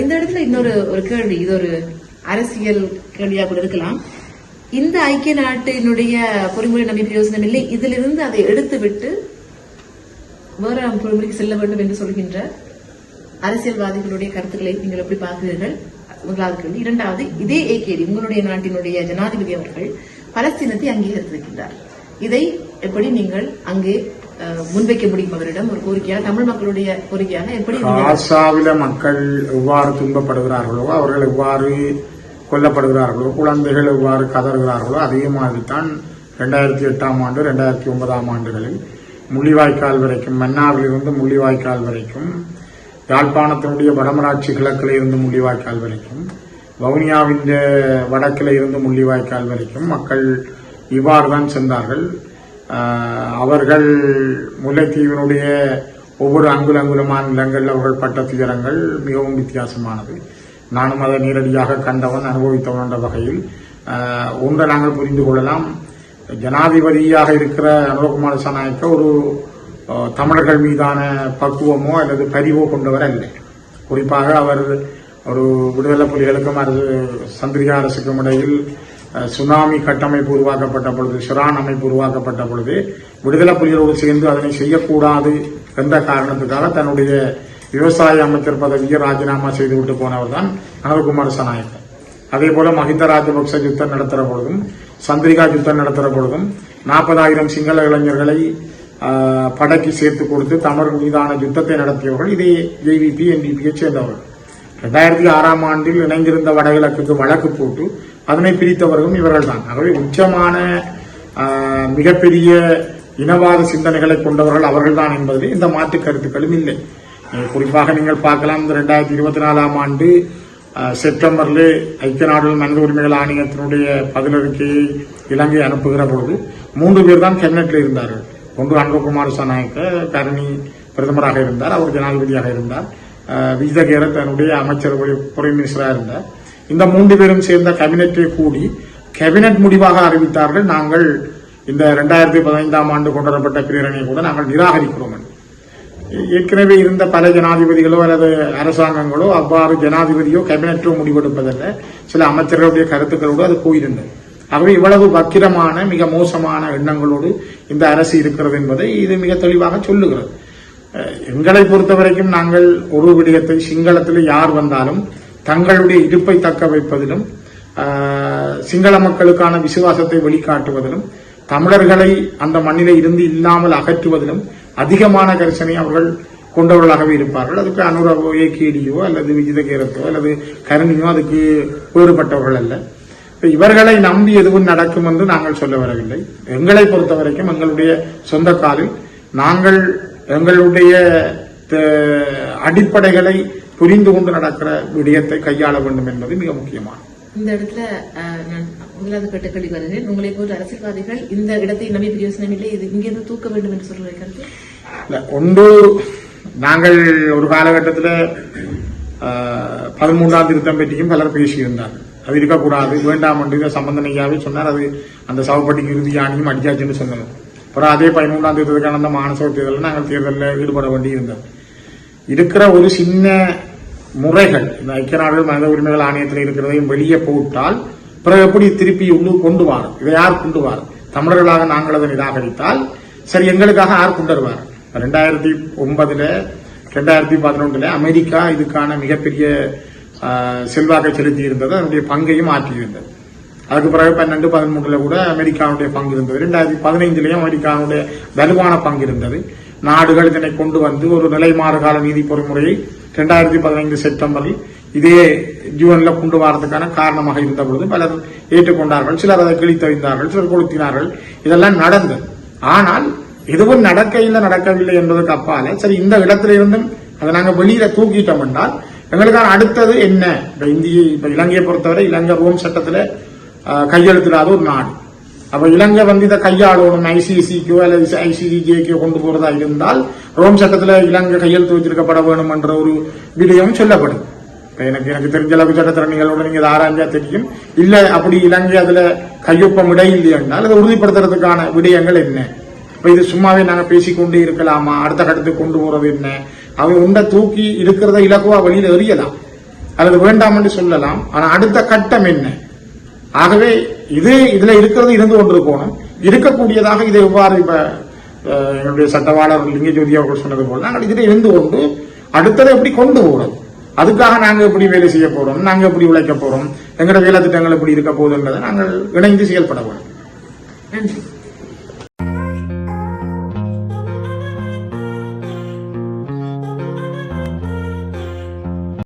இந்த இடத்துல இன்னொரு ஒரு கேள்வி. இது ஒரு அரசியல் கேள்வியா கூட இருக்கலாம். இந்த ஐக்கிய நாட்டினுடைய பொறிமுறை நம்பி பிரயோசனம் இல்லை. இதிலிருந்து அதை எடுத்து விட்டு வேற பொறிமுறைக்கு செல்ல வேண்டும் என்று சொல்கின்ற அரசியல்வாதிகளுடைய கருத்துக்களை நீங்கள் எப்படி பார்க்கிறீர்கள்? முதலாவது கேள்வி. இரண்டாவது இதே ஏகேடி உங்களுடைய நாட்டினுடைய ஜனாதிபதி அவர்கள் பலஸ்தீனத்தை அங்கீகரித்திருக்கின்றார். இதை எப்படி நீங்கள் அங்கே முன்வைக்க முடியும் அவரிடம். ஒரு கோரிக்கையா தமிழ் மக்களுடைய கோரிக்கையாக எப்படி காசாவில மக்கள் எவ்வாறு துன்பப்படுகிறார்களோ அவர்கள் எவ்வாறு கொல்லப்படுகிறார்களோ குழந்தைகள் எவ்வாறு கதறுகிறார்களோ அதே மாதிரி தான் ரெண்டாயிரத்தி எட்டாம் ஆண்டு ரெண்டாயிரத்தி ஒன்பதாம் ஆண்டுகளில் முள்ளிவாய்க்கால் வரைக்கும் மன்னாவிலிருந்து முள்ளிவாய்க்கால் வரைக்கும் யாழ்ப்பாணத்தினுடைய வடமராட்சி கிழக்கில் இருந்து முள்ளிவாய்க்கால் வரைக்கும் வவுனியாவின் வடக்கில் இருந்து முள்ளிவாய்க்கால் வரைக்கும் மக்கள் இவ்வாறு தான் சென்றார்கள். அவர்கள் முல்லைத்தீவினுடைய ஒவ்வொரு அங்குல அங்குலமான நிலங்களில் அவர்கள் பட்ட துயரங்கள் மிகவும் வித்தியாசமானது. நானும் அதை நேரடியாக கண்டவன் அனுபவித்தவன் என்ற வகையில் ஒன்றை நாங்கள் புரிந்து கொள்ளலாம். ஜனாதிபதியாக இருக்கிற அனுரகுமார சனாயக்க ஒரு தமிழர்கள் மீதான பக்குவமோ அல்லது பரிவோ கொண்டவர் அல்ல. குறிப்பாக அவர் ஒரு விடுதலை புலிகளுக்கும் அரசு சந்திரிகா அரசுக்கும் இடையில் சுனாமி கட்டமைப்பு உருவாக்கப்பட்ட பொழுது ஷிரான் அமைப்பு உருவாக்கப்பட்ட பொழுது விடுதலை புலிகளோடு சேர்ந்து அதனை செய்யக்கூடாது என்ற காரணத்துக்காக தன்னுடைய விவசாய அமைச்சர் பதவியை ராஜினாமா செய்துவிட்டு போனவர் தான் அனந்தகுமார் சனாயக்கர் அதே போல மஹிந்த ராஜபக்ச யுத்தம் நடத்துகிற பொழுதும் சந்திரிகா யுத்தம் நடத்துகிற பொழுதும் நாற்பதாயிரம் சிங்கள இளைஞர்களை படைக்கு சேர்த்து கொடுத்து தமிழர் மீதான யுத்தத்தை நடத்தியவர்கள் இதே ஜேவிபி என்பிபியை சேர்ந்தவர்கள். ரெண்டாயிரத்தி ஆறாம் ஆண்டில் இணைந்திருந்த வடகிழக்குக்கு வழக்கு போட்டு அதனை பிரித்தவர்களும் இவர்கள் தான் ஆகவே உச்சமான மிகப்பெரிய இனவாத சிந்தனைகளை கொண்டவர்கள் அவர்கள்தான் என்பதில் இந்த மாற்று கருத்துக்களும் இல்லை. குறிப்பாக நீங்கள் பார்க்கலாம் இந்த ரெண்டாயிரத்தி இருபத்தி நாலாம் ஆண்டு செப்டம்பரில் ஐக்கிய நாடுகள் மனித உரிமைகள் ஆணையத்தினுடைய பதிலறிக்கையை இலங்கை அனுப்புகிற பொழுது மூன்று பேர் தான் கேபினெட்ல இருந்தார்கள். ஒன்று அன்பகுமார் சனாயக்க கரணி பிரதமராக இருந்தார் அவர் ஜனாதிபதியாக இருந்தார். அஹ், விஜிதகேர தன்னுடைய அமைச்சர் துறை மினிஸ்டராக இருந்தார். இந்த மூன்று பேரும் சேர்ந்த கேபினெட்டை கூடி கேபினெட் முடிவாக அறிவித்தார்கள். நாங்கள் இந்த ரெண்டாயிரத்தி பதினைந்தாம் ஆண்டு கொண்டுவரப்பட்ட பிரேரணையை கூட நாங்கள் நிராகரிக்கிறோம். என்று. ஏற்கனவே இருந்த பல ஜனாதிபதிகளோ அல்லது அரசாங்கங்களோ அவ்வாறு ஜனாதிபதியோ கேபினெட்டோ முடிவெடுப்பதில்லை. சில அமைச்சர்களுடைய கருத்துக்களோடு அது போயிருந்தது. ஆகவே இவ்வளவு வக்கிரமான மிக மோசமான எண்ணங்களோடு இந்த அரசு இருக்கிறது என்பதை இது மிக தெளிவாக சொல்லுகிறது. எங்களை பொறுத்த வரைக்கும் நாங்கள் ஒரு விடயத்தை சிங்களத்தில் யார் வந்தாலும் தங்களுடைய இருப்பை தக்க வைப்பதிலும் சிங்கள மக்களுக்கான விசுவாசத்தை வெளிக்காட்டுவதிலும் தமிழர்களை அந்த மண்ணிலே இருந்து இல்லாமல் அகற்றுவதிலும் அதிகமான கரிசனை அவர்கள் கொண்டவர்களாகவே இருப்பார்கள். அதுக்கு அனுரவோ ஏகேடியோ அல்லது விஜிதகேரத்தோ அல்லது கருணியோ அதுக்கு வேறுபட்டவர்கள் அல்ல. இப்போ இவர்களை நம்பி எதுவும் நடக்கும் என்று நாங்கள் சொல்ல வரவில்லை. எங்களை பொறுத்த வரைக்கும் எங்களுடைய சொந்த காலில் நாங்கள் எங்களுடைய அடிப்படைகளை புரிந்து கொண்டு நடக்கிற விடயத்தை கையாள வேண்டும் என்பது மிக முக்கியமானது. இந்த இடத்துல நான் முதலாவது கேட்ட கேள்வி வருகிறேன் உங்களை போன்ற அரசியல்வாதிகள் இந்த இடத்தை நம்பி பிரயோசனம் இல்லை இது இங்கிருந்து தூக்க வேண்டும் என்று கருத்து இல்ல, ஒன்று நாங்கள் ஒரு காலகட்டத்தில் பதிமூன்றாம் திருத்தம் பற்றியும் பலர் பேசியிருந்தார்கள் அது இருக்கக்கூடாது வேண்டாம் என்று இதை சம்பந்தனையாவே சொன்னார். அது அந்த சவப்பட்டிக்கு இறுதியானியும் அடிச்சாச்சுன்னு சொன்னது. அப்புறம் அதே பதிமூன்றாம் தேர்தலுக்கான அந்த மாநசபை தேர்தலில் நாங்கள் தேர்தலில் ஈடுபட வேண்டி இருந்தது இருக்கிற ஒரு சின்ன முறைகள் இந்த ஐக்கிய நாடுகள் மனித உரிமைகள் ஆணையத்தில் இருக்கிறதையும் வெளியே போட்டால் பிறகு எப்படி திருப்பி உள்ளூர் கொண்டு வார் இதை யார் கொண்டு வார்? தமிழர்களாக நாங்கள் அதை நிராகரித்தால் சரி எங்களுக்காக யார் கொண்டு வருவார்? ரெண்டாயிரத்தி ஒன்பதுல ரெண்டாயிரத்தி பதினொன்றுல அமெரிக்கா இதுக்கான மிகப்பெரிய செல்வாக்கை செலுத்தி இருந்தது அதனுடைய பங்கையும் ஆற்றியிருந்தது. அதுக்கு பிறகு பன்னெண்டு பதிமூன்றுல கூட அமெரிக்காவுடைய பங்கு இருந்தது. ரெண்டாயிரத்தி பதினைஞ்சிலையும் அமெரிக்காவுடைய வலுவான பங்கு இருந்தது. நாடுகள் இதனை கொண்டு வந்து ஒரு நிலைமாறு கால நீதி பொறிமுறையை ரெண்டாயிரத்தி பதினைந்து செப்டம்பரில் இதே ஜூனில் கொண்டு வரதுக்கான காரணமாக இருந்த பொழுது பலர் ஏற்றுக்கொண்டார்கள் சிலர் அதை கிழித்தறிந்தார்கள் சிலர் கொளுத்தினார்கள். இதெல்லாம் நடந்தது. ஆனால் எதுவும் நடக்கையில் நடக்கவில்லை என்பதற்கு அப்பால சரி இந்த இடத்துல இருந்தும் அதை நாங்கள் வெளியில தூக்கிட்டோம் என்றால் எங்களுக்கான அடுத்தது என்ன? இப்ப இந்திய இப்ப இலங்கையை பொறுத்தவரை இலங்கை ரோம் சட்டத்தில் கையெழுத்திடாத ஒரு நாடு. அப்ப இலங்கை வந்து இதை கையாளணும் ஐசிசிக்கோ அல்லது ஐசிசிஜேக்கோ கொண்டு போறதா இருந்தால் ரோம் சட்டத்துல இலங்கை கையெழுத்து வச்சிருக்கப்பட வேணும் என்ற ஒரு விடயம் சொல்லப்படும் எனக்கு எனக்கு தெரிஞ்ச அளவு சட்டத்திறனிகளோட நீங்க ஆராய்ஞ்சா தெரியும் இல்ல அப்படி இலங்கை அதுல கையொப்பம் இட என்றால் அதை உறுதிப்படுத்துறதுக்கான விடயங்கள் என்ன இப்ப இது சும்மாவே நாங்க பேசிக்கொண்டே இருக்கலாமா அடுத்த கட்டத்துக்கு கொண்டு போறது என்ன அவன் உண்டை தூக்கி இருக்கிறத இலக்குவா வெளியில எறியலாம் அல்லது வேண்டாம் என்று சொல்லலாம் ஆனா அடுத்த கட்டம் என்ன ஆகவே இது இதுல இருக்கிறது இருந்து கொண்டிருக்கணும் இருக்கக்கூடியதாக இதை எவ்வாறு இப்ப என்னுடைய சட்டவாளர் லிங்கஜோதி அவர்கள் சொன்னது போல நாங்கள் இதில் இருந்து கொண்டு அடுத்ததை எப்படி கொண்டு போறது? அதுக்காக நாங்கள் எப்படி வேலை செய்ய போறோம்? நாங்கள் எப்படி உழைக்க போறோம்? எங்களோட வேலை திட்டங்கள் எப்படி இருக்க போகுதுன்றதை நாங்கள் இணைந்து செயல்பட வேண்டும். நன்றி.